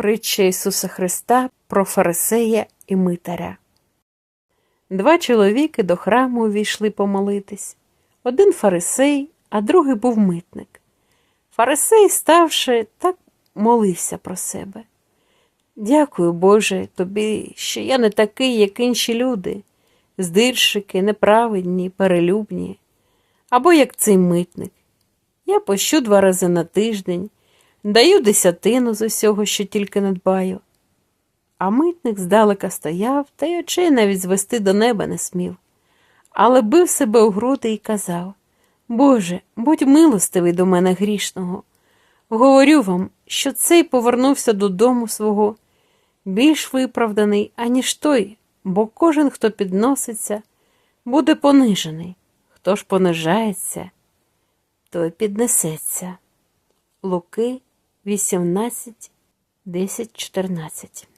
Притча Ісуса Христа про Фарисея і Митаря. Два чоловіки до храму увійшли помолитись. Один фарисей, а другий був митник. Фарисей, ставши, так молився про себе. Дякую, Боже, тобі, що я не такий, як інші люди, здирщики, неправедні, перелюбні, або як цей митник. Я пощу два рази на тиждень, даю десятину з усього, що тільки надбаю. А митник здалека стояв та й очей навіть звести до неба не смів, але бив себе у груди і казав Боже, будь милостивий до мене грішного. Говорю вам, що цей повернувся додому свого, більш виправданий, аніж той, бо кожен, хто підноситься, буде понижений, хто ж понижається, той піднесеться. Луки 18, 10, 14